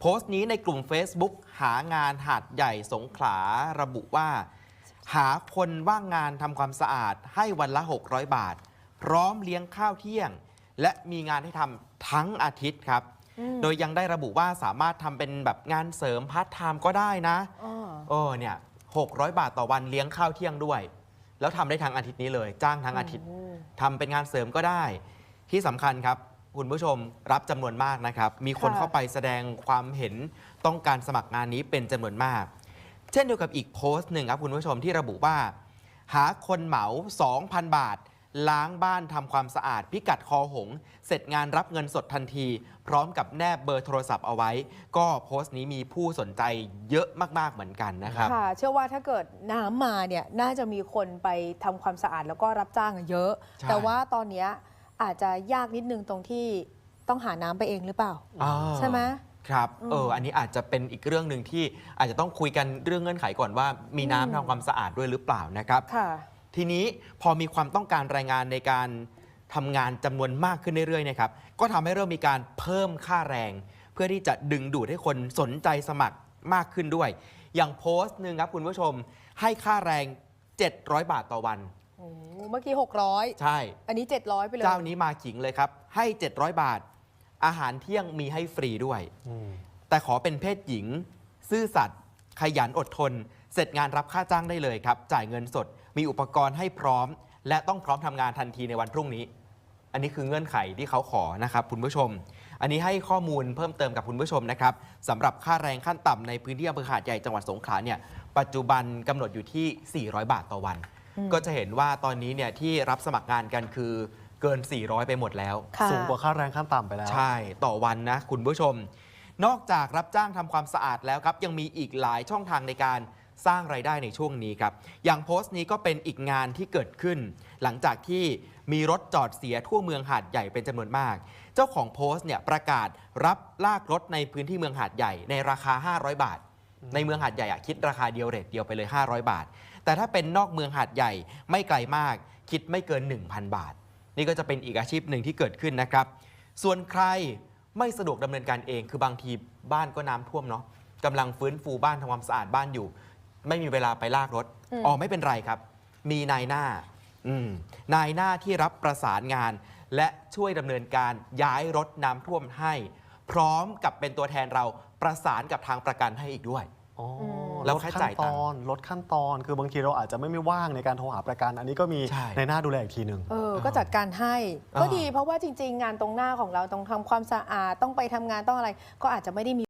โพสต์นี้ในกลุ่ม Facebook หางานหาดใหญ่สงขลาระบุว่า หาคนว่างงานทำความสะอาดให้วันละ 600 บาท พร้อมเลี้ยงข้าวเที่ยง และมีงานให้ทำทั้งอาทิตย์ครับอืมโดยยังได้ระบุว่าสามารถทำเป็นแบบงานเสริมพาร์ทไทม์ก็ได้นะอ๋อเออเนี่ย600 บาทต่อวันเลี้ยงข้าวเที่ยงด้วย แล้วทำได้ทั้งอาทิตย์นี้เลย จ้างทั้งอาทิตย์โอ้ทำเป็นงานเสริมก็ได้ ที่สำคัญครับ คุณผู้ชมรับจำนวนมากนะครับ มีคนค่ะเข้าไปแสดงความเห็นต้องการสมัครงานนี้เป็นจำนวนมาก เช่นเดียวกับอีกโพสต์หนึ่งครับคุณผู้ชมที่ระบุว่า หาคนเหมา 2,000 บาท ล้างบ้านทำความสะอาด พิกัดคอหง เสร็จงานรับเงินสดทันที พร้อมกับแนบเบอร์โทรศัพท์เอาไว้ ก็โพสต์นี้มีผู้สนใจเยอะมากๆเหมือนกันนะครับค่ะเชื่อว่าถ้าเกิดน้ำมาเนี่ยน่าจะมีคนไปทำความสะอาดแล้วก็รับจ้างเยอะใช่แต่ว่าตอนเนี้ย อาจจะยากนิดนึงตรงที่ต้องหาน้ำไปเองหรือเปล่า อ่าใช่ไหม ครับอืมเอออันนี้อาจจะเป็นอีกเรื่องหนึ่งที่อาจจะต้องคุยกันเรื่องเงื่อนไขก่อนว่า มีน้ำอืมทำความสะอาดด้วยหรือเปล่านะครับ ค่ะ ทีนี้พอมีความต้องการแรงงานในการทำงานจำนวนมากขึ้นเรื่อยๆนะครับ ก็ทำให้เริ่มมีการเพิ่มค่าแรง เพื่อที่จะดึงดูดให้คนสนใจสมัครมากขึ้นด้วย อย่างโพสต์หนึ่งครับคุณผู้ชม ให้ค่าแรง 700 บาทต่อวัน โอ้เมื่อกี้ 600 ใช่ อันนี้ 700 ไปเลย เจ้านี้มาขิงเลยครับ ให้ 700 บาท อาหารเที่ยงมีให้ฟรีด้วยอืมแต่ขอเป็นเพศหญิง ซื่อสัตย์ขยันอดทน เสร็จงานรับค่าจ้างได้เลยครับ จ่ายเงินสด มีอุปกรณ์ให้พร้อม และต้องพร้อมทำงานทันทีในวันพรุ่งนี้ อันนี้คือเงื่อนไขที่เขาขอนะครับคุณผู้ชม อันนี้ให้ข้อมูลเพิ่มเติมกับคุณผู้ชมนะครับสำหรับค่าแรงขั้นต่ำในพื้นที่อำเภอหาดใหญ่จังหวัดสงขลาเนี่ยปัจจุบันกำหนดอยู่ที่ 400 บาทต่อวันอืม ก็จะเห็นว่าตอนนี้เนี่ยที่รับสมัครงานกันคือเกิน 400 ไปหมดแล้ว ค่ะ สูงกว่าค่าแรงขั้นต่ำไปแล้ว ใช่ต่อวันนะคุณผู้ชม นอกจากรับจ้างทำความสะอาดแล้วครับ ยังมีอีกหลายช่องทางในการสร้างไรายได้ในช่วงนี้ครับ อย่างโพสต์นี้ก็เป็นอีกงานที่เกิดขึ้น หลังจากที่มีรถจอดเสียทั่วเมืองหาดใหญ่เป็นจำนวนมาก เจ้าของโพสต์เนี่ยประกาศรับลากรถในพื้นที่เมืองหาดใหญ่ในราคา 500 บาท ในเมืองหาดใหญ่อะคิดราคาเดียวเรทเดียวไปเลย 500 บาท แต่ถ้าเป็นนอกเมืองหาดใหญ่ไม่ไกลมากคิดไม่เกิน 1,000 บาท นี่ก็จะเป็นอีกอาชีพหนึ่งที่เกิดขึ้นนะครับ ส่วนใครไม่สะดวกดำเนินการเอง คือบางทีบ้านก็น้ำท่วมเนาะกำลังฟื้นฟูบ้านทำความสะอาดบ้านอยู่ ไม่มีเวลาไปลากรถอืมอ๋อไม่เป็นไรครับ มีนายหน้าอืมนายหน้าที่รับประสานงาน และช่วยดำเนินการย้ายรถน้ำท่วมให้ พร้อมกับเป็นตัวแทนเราประสานกับทางประกันให้อีกด้วย อ๋อมแล้วลดค่าขั้จ่ายนตัตงค์อนลดขั้นตอน คือบางทีเราอาจจะไม่ไม่ว่างในการโทรหาประกัน อันนี้ก็มีใช่ในหน้าดูแลอีกทีหนึ่งเออก็จัดการให้อ่าก็ดีเพราะว่าจริง ๆ งานตรงหน้าของเราต้องทำความสะอาดต้องไปทำงานต้องอะไร ก็อาจจะไม่ได้มี